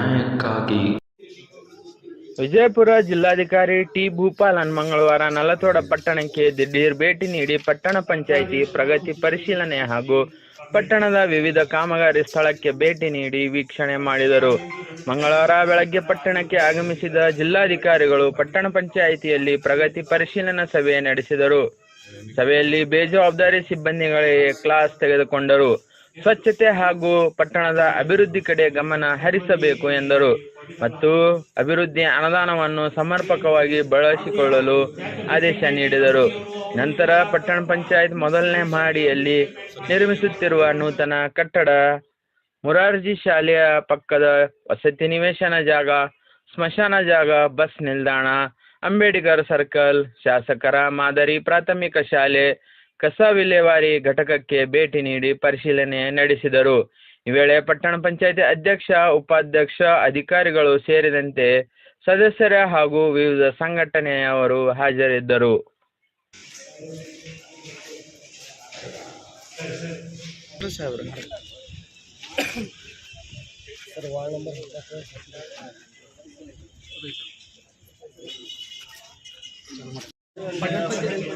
ನ್ಯಾಯಕ್ಕಾಗಿ. ವಿಜಯಪುರ ಜಿಲ್ಲಾಧಿಕಾರಿ ಟಿ. ಭೂಪಾಲನ್ ಮಂಗಳವಾರ ನಲತೋಡ ಪಟ್ಟಣಕ್ಕೆ ದಿಢೀರ್ ಭೇಟಿ ನೀಡಿ ಪಟ್ಟಣ ಪಂಚಾಯಿತಿ ಪ್ರಗತಿ ಪರಿಶೀಲನೆ ಹಾಗೂ ಪಟ್ಟಣದ ವಿವಿಧ ಕಾಮಗಾರಿ ಸ್ಥಳಕ್ಕೆ ಭೇಟಿ ನೀಡಿ ವೀಕ್ಷಣೆ ಮಾಡಿದರು. ಮಂಗಳವಾರ ಬೆಳಗ್ಗೆ ಪಟ್ಟಣಕ್ಕೆ ಆಗಮಿಸಿದ ಜಿಲ್ಲಾಧಿಕಾರಿಗಳು ಪಟ್ಟಣ ಪಂಚಾಯಿತಿಯಲ್ಲಿ ಪ್ರಗತಿ ಪರಿಶೀಲನಾ ಸಭೆ ನಡೆಸಿದರು. ಸಭೆಯಲ್ಲಿ ಬೇಜವಾಬ್ದಾರಿ ಸಿಬ್ಬಂದಿಗಳಿಗೆ ಕ್ಲಾಸ್ ತೆಗೆದುಕೊಂಡರು. ಸ್ವಚ್ಛತೆ ಹಾಗೂ ಪಟ್ಟಣದ ಅಭಿವೃದ್ಧಿ ಕಡೆ ಗಮನ ಹರಿಸಬೇಕು ಎಂದರು. ಮತ್ತು ಅಭಿವೃದ್ಧಿ ಅನುದಾನವನ್ನು ಸಮರ್ಪಕವಾಗಿ ಬಳಸಿಕೊಳ್ಳಲು ಆದೇಶ ನೀಡಿದರು. ನಂತರ ಪಟ್ಟಣ ಪಂಚಾಯತ್ ಮೊದಲನೇ ಮಹಡಿಯಲ್ಲಿ ನಿರ್ಮಿಸುತ್ತಿರುವ ನೂತನ ಕಟ್ಟಡ ಮುರಾರ್ಜಿ ಶಾಲೆಯ ಪಕ್ಕದ ವಸತಿ ನಿವೇಶನ ಜಾಗ, ಸ್ಮಶಾನ ಜಾಗ, ಬಸ್ ನಿಲ್ದಾಣ, ಅಂಬೇಡ್ಕರ್ ಸರ್ಕಲ್, ಶಾಸಕರ ಮಾದರಿ ಪ್ರಾಥಮಿಕ ಶಾಲೆ ಕಸ ವಿಲೇವಾರಿ ಘಟಕಕ್ಕೆ ಭೇಟಿ ನೀಡಿ ಪರಿಶೀಲನೆ ನಡೆಸಿದರು. ಈ ವೇಳೆ ಪಟ್ಟಣ ಪಂಚಾಯತಿ ಅಧ್ಯಕ್ಷ, ಉಪಾಧ್ಯಕ್ಷ, ಅಧಿಕಾರಿಗಳು ಸೇರಿದಂತೆ ಸದಸ್ಯರ ಹಾಗೂ ವಿವಿಧ ಸಂಘಟನೆಯವರು ಹಾಜರಿದ್ದರು.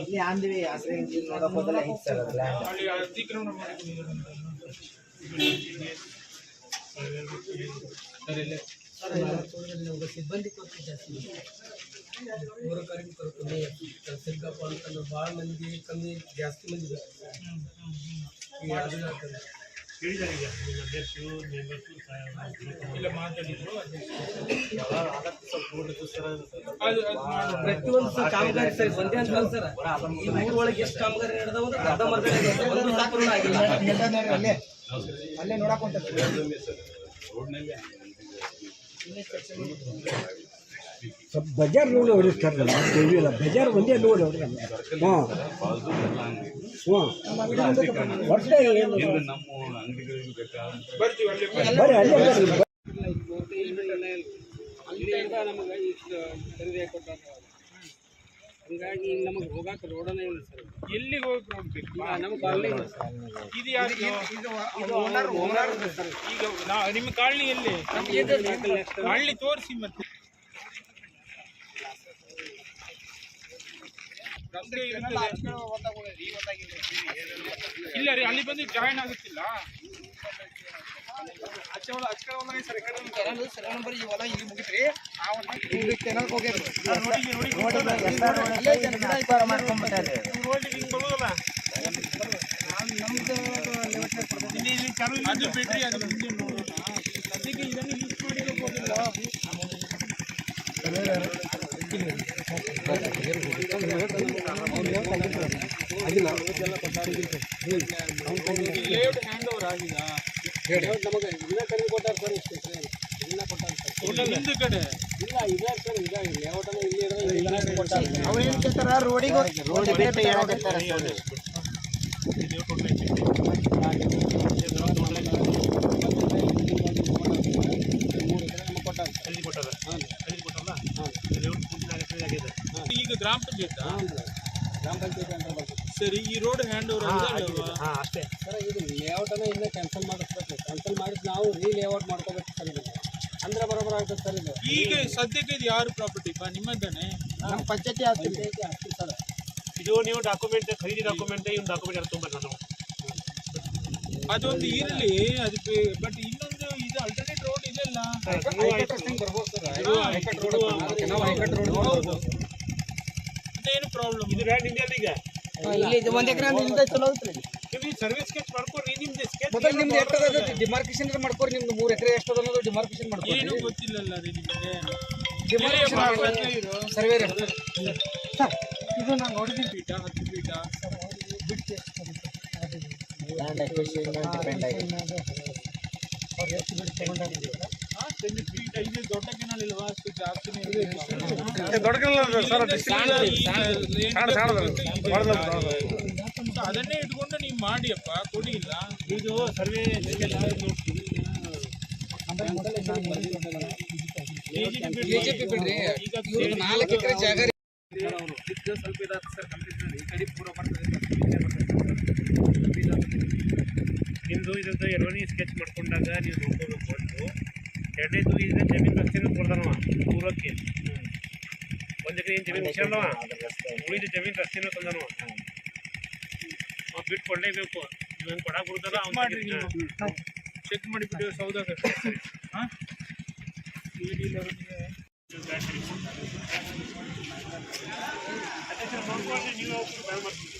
ಇಲ್ಲಿ ಆಂಧ್ವಿ ಹಸಿರು ನೋಡಕ್ ಹೋದ್ರೆ ಐತ್ ಸರ್ ಅದು land. ಸಿಬ್ಬಂದಿ ಕೊರತೆ ಜಾಸ್ತಿ ಪೌರ ಕಾರ್ಮಿಕರು ಕಮ್ಮಿ ಕೆಲಸಕ್ಕಪ್ಪ ಅಂತಂದ್ರೆ ಭಾಳ ಮಂದಿ ಕಮ್ಮಿ ಜಾಸ್ತಿ ಮಂದಿ ಬೇಕು ಈಗ ಅದು ಹೇಳ್ತಾರೆ. ಅಂತ ಸರ್ ಈ ಎಷ್ಟು ಒಂದು ಆಗಿಲ್ಲ ಅಲ್ಲೇ ನೋಡಕ್. ಸ್ವಲ್ಪ ಬಜಾರ್ ನೋಡಿ ಟಿವಿ ಇಲ್ಲ ಬಜಾರ್ ಒಂದೇ ನೋಡಿ ಹೊಡ್ರಲ್ಲ ಹಾಂ. ಹಾಂ. ಬರ್ತೀವಿ ಬರ್ರಿ. ಅಲ್ಲೇ ಅಲ್ಲಿಂದ ನಮಗೆ ಇಷ್ಟು ಖರೀದಿ ಕೊಟ್ಟಾರ ಹಂಗಾಗಿ ನಮಗೆ ಹೋಗಾಕ ರೋಡನೇ ಇಲ್ಲ ಸರ್. ಎಲ್ಲಿಗೆ ಹೋಗಿ ನೋಡ್ಬೇಕು ನಮಗೆ ಕಾಲನಿ ಇಲ್ಲ ಸರ್. ಇದು ಯಾರು ಇದು ಓನರ್ ಓನರ್ ಸರ್. ಈಗ ನಾ ನಿಮ್ಮ ಕಾಲನಿ ಎಲ್ಲಿ? ಕಾಲನಿ ತೋರಿಸಿ ಮತ್ತೆ. ಇಲ್ಲ ರೀ ಅಲ್ಲಿ ಬಂದು ಜಾಯಿನ್ ಆಗುತ್ತಿಲ್ಲ. ಅಲ್ಲೇ ಜನ ವ್ಯಾಪಾರ ಮಾಡ್ಕೊಂಡ್ಬಿಟ್ಟಾರೆ. ರೋಡಿಗೆ ಹಿಂಗ್ ಬರೋದಲ್ಲ ಇಲ್ಲಿ ಇಲ್ಲಿ ಚಾಲು ಅದು ಬಿಡ್ರಿ ಅದು ಸದ್ಯಕ್ಕೆ ಇದನ್ನು ಯೂಸ್ ಲೇಔಟ್ ಹ್ಯಾಂಡ್ ಓವರ್ ಆಗಿದೆ ನಮಗೆ ಕೊಟ್ಟಾರ ಸರ್ ಇಷ್ಟು ಸರ್. ಇನ್ನ ಕೊಟ್ಟಾರ ಸರ್. ಟೋಟಲ್ ಹಿಂದೆ ಕಡೆ. ಇಲ್ಲ ಇದೆ ಸರ್ ಇದೆ ಲೇಔಟನ ಇಲ್ಲಿ ಇರೋದು ಇಲ್ಲ. ಕೊಟ್ಟಾರ ಅವ್ರು ಏನ್ ಕೇಳ್ತಾರ? ರೋಡಿಗೆ ರೋಡ್ ಬೇಟ ಹೇಳಕತ್ತಾರ ಅವ್ರು. ಈಗ ಗ್ರಾಮ ಪಂಚಾಯತ್ ಗ್ರಾಮ ಪಂಚಾಯತ್ ಅಂತ ಬರ್ತದೆ ಸರಿ ಈ ರೋಡ್ ಹ್ಯಾಂಡ್ ಓವರ್ ಆಗಿದೆ ಅಲ್ವಾ? ಅಷ್ಟೇ. ಸರ್ ಇದು ಲೇಔಟನ ಇನ್ನೂ ಕ್ಯಾನ್ಸಲ್ ಮಾಡಿಸ್ಬೇಕು. ಕ್ಯಾನ್ಸಲ್ ಮಾಡಿದ್ ನಾವು ರೀ ಲೇಔಟ್ ಮಾಡ್ಕೋಬೇಕು ಸರ್ ಇದು ಅಂದ್ರೆ ಬರೋಬರ ಆಗ್ತದೆ ಸರ್ ಇದು. ಈಗ ಸದ್ಯಕ್ಕೆ ಇದು ಯಾರು ಪ್ರಾಪರ್ಟಿ ಬಾ ನಿಮ್ಮದಾನೆ ನಮ್ಮ ಪಂಚಾಯತಿ ಆಗ್ತದೆ ಪಂಚಾಯತಿ ಅಷ್ಟೇ ಸರ್. ಇದು ನೀವು ಡಾಕ್ಯುಮೆಂಟ್ ಖರೀದಿ ಡಾಕ್ಯುಮೆಂಟ್ ಇವ್ನ ಡಾಕ್ಯುಮೆಂಟ್ ಎಲ್ಲ ತುಂಬ ನಾನು ಅದೊಂದು ಇರಲಿ ಅದಕ್ಕೆ ಬಟ್ ಇನ್ನೊಂದು ಇದು ಅಲ್ಟರ್ನೇಟ್ ರೋಡ್ ಇದೆಲ್ಲ ಬರ್ಬೋದು ಸರ್. ಇದು ಹೈಕಟ್ ರೋಡ್ ನಾವು ಹೈಕಟ್ ರೋಡ್ ಏನು ಪ್ರಾಬ್ಲಮ್ ಇದು ರ್ಯಾಂಡ್ ಇಂಡಿಯಾ ಈಗ. ಇಲ್ಲಿ ಇದು ಒಂದು ಎಕರೆ ನಿಮ್ದ ಚಲೋ ಐತ್ರಿ. ಸರ್ವಿಸ್ ಸ್ಕೆಚ್ ನಿಮ್ದು ಸ್ಕೆಚ್ ಮೊದಲು ನಿಮ್ದು ಎಷ್ಟು ಅದ ಡಿಮಾರ್ಕೇಶನ್ ಮಾಡ್ಕೊರಿ ನಿಮ್ದು ಮೂರು ಎಕರೆ ಎಷ್ಟು ಅದ ಅನ್ನೋದು ಡಿಮಾರ್ಕೇಶನ್ ಏನು ಗೊತ್ತಿಲ್ಲಲ್ಲ ರೀ ನಿಮಗೆ. ಡಿಮಾರ್ಕೇಶನ್ ಸರ್ವೇ ಇದು ನಾನು ನೋಡಿದ್ದೀನಿ ಹತ್ತು ಫೀಟ ಲ್ಯಾಂಡ್ ಅಕ್ವಿಸಿಷನ್ ಡಿಪೆಂಡ್ ಆಗಿ ಅವ್ರು ಎಷ್ಟು ಬಿಟ್ಟು ತಗೊಂಡಾಗಿದ್ದೀವಿ ಇದು ದೊಡ್ಡ ಕೆನಾಲ್ ಇಲ್ವಾ? ಅದನ್ನೇ ಇಟ್ಕೊಂಡು ನೀವು ಮಾಡಿಯಪ್ಪ ಕೊಡಿ ಇಲ್ಲ ಇದು ಸರ್ವೆ ನಾಲ್ಕು ಎಕರೆ ಜಾಗ ಸ್ವಲ್ಪ ಇದಾಗ್ತದೆ ಸರ್ ಕಂಪ್ಲೀಟ್ ಈ ಕಡೆ ಪೂರ ನಿಮ್ದು ಇದಂತ ಎರವನಿ ಸ್ಕೆಚ್ ಮಾಡ್ಕೊಂಡಾಗ ನೀವು ನೋಡ್ಕೋಬೇಕು ಒಂದು ಎರಡನೇದು ಇದ್ರೆ ಜಮೀನ್ ರಸ್ತೆನೂ ಕೊಡ್ದಾನವ ಪೂರಕ್ಕೆ ಒಂದು ಎಕರೆ ಏನು ಜಮೀನು ಮುಗಿಸ್ಯಾನವ ಉಳಿದ ಜಮೀನ್ ರಸ್ತೆನೂ ತಂದನವ. ಅವ್ ಬಿಟ್ಟು ಕೊಡಲೇಬೇಕು. ನೀವು ಕೊಡಕ್ಕೆ ಬಿಡ್ತಾರ ಅವ್ನು ಮಾಡಿ ನೀವು. ಚೆಕ್ ಮಾಡಿಬಿಟ್ಟು ಸೌದಾಗ ಹಾಂ? ನೀವು ಹೋಗ್ಬಿಟ್ಟು ಮಾಡ್ತೀವಿ